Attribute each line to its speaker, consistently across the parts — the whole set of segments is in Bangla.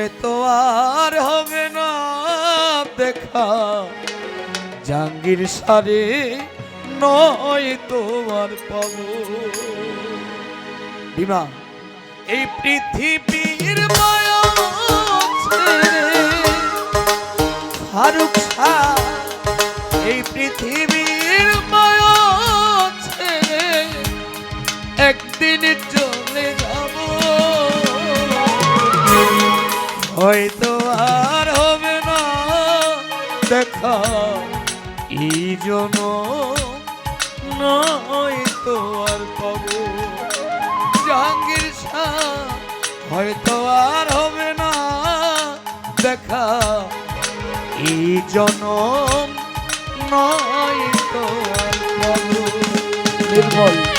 Speaker 1: হয়তো আর হবে না দেখা। জাঙ্গির সারে নয় তোমার পাবো। বিমা এই পৃথিবীর মায়া ফারুক এই পৃথিবী নয়তো আর পাবো। জাহাঙ্গীর শাহ, হয়তো আর হবে না। দেখা, এই জনম নয় তো আর পাবো। নির্মল।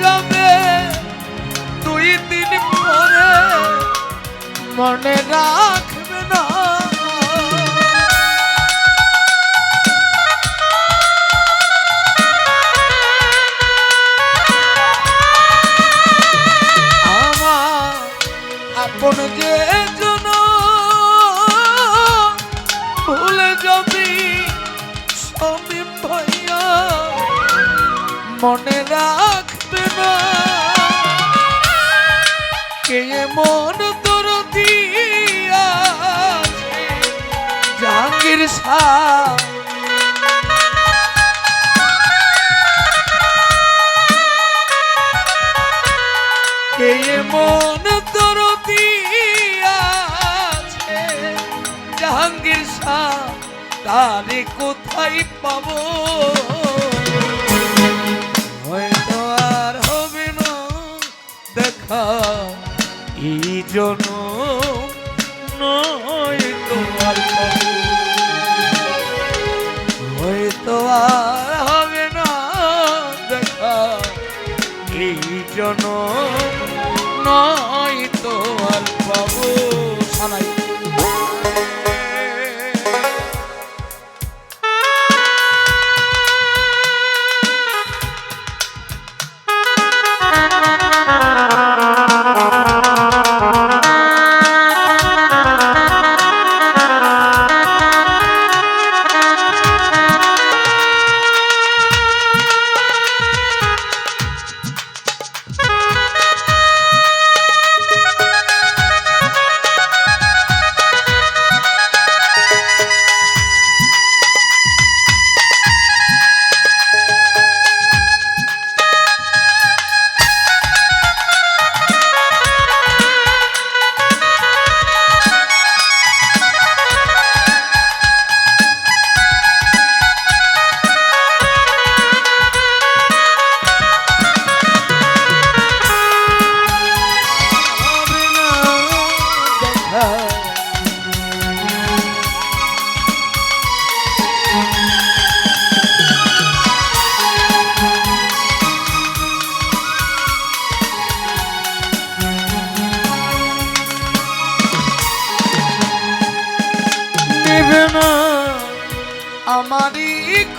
Speaker 1: যাবে দুই দিন পরে মনে রাখবে না। আমার আপন যে মন তোর দিয়াছে জাহাঙ্গীর মন তোর জাহাঙ্গীর শাহ তারে কোথায় পাবো? জন্য নয় তোমার হয়তো আর হবে না দেখা। জন নয় তো আর পাবো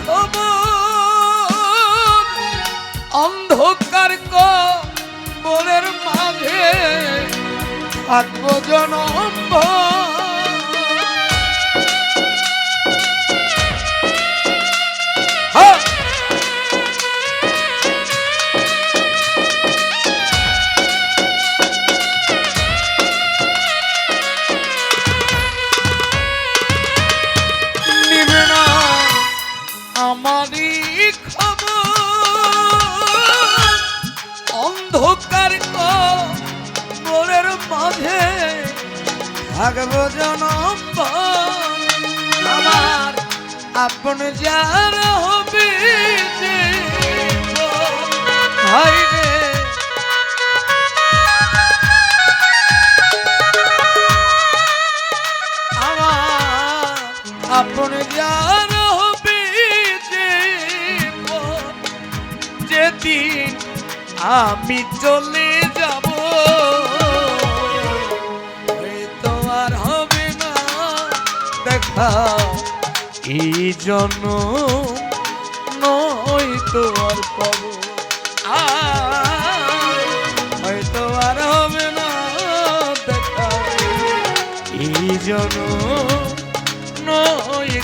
Speaker 1: খবর। অন্ধকার বনের মাঝে থাকব জনম আমারই খবর। অন্ধকার মোরের মাঝে থাকব জনম আমার আপন যার হবে চলে যাব। তো আর হবে না, দেখা। এই জন্য নয় তো আর পাবো। হয়তো আর হবে না, দেখা। এই জন্য নয়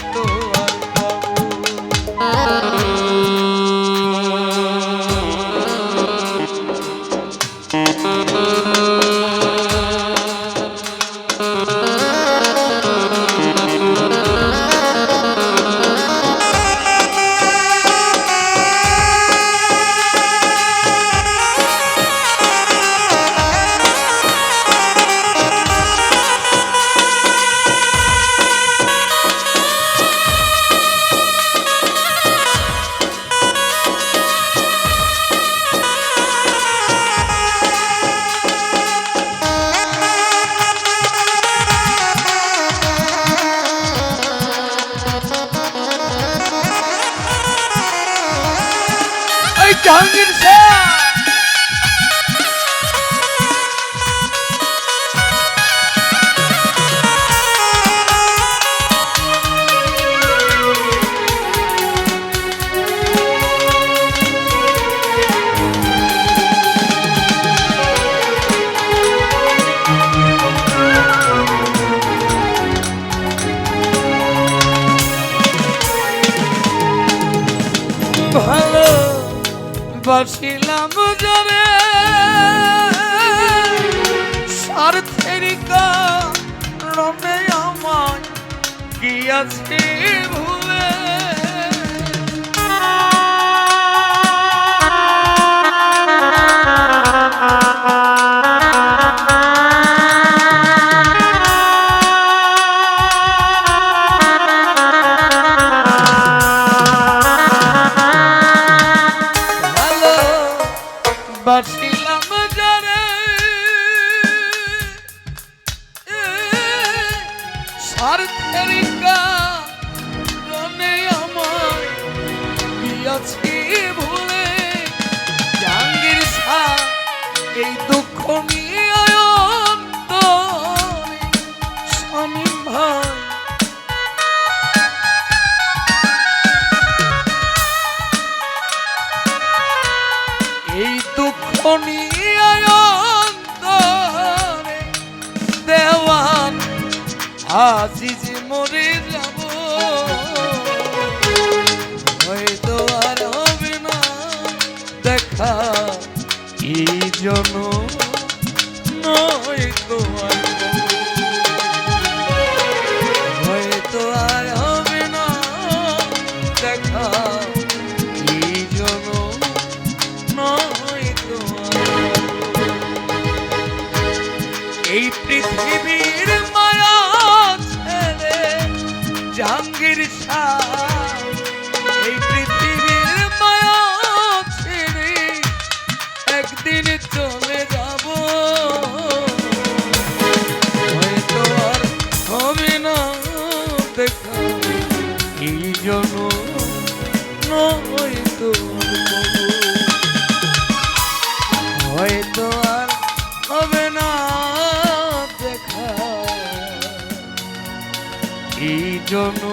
Speaker 1: বাসিলাম যাবে স্বার্থের কারণে আমায় গিয়াছে আছে ভালো বাসিলাম জানে স্বার্থের কারণে আমার গিয়াছি ভুলে জাহাঙ্গীর শাহ এই দুঃখ নিয়ে আজি যে মরে যাব। হয়তো আর হবে না দেখা। এই জন্য নয়তো আর। হয়তো আর হবে না দেখা। একদিন চলে যাব। হয়তো আর হবে না দেখা। এই জন্য নয়তো হয়তো আর হবে না দেখা। এই জন্য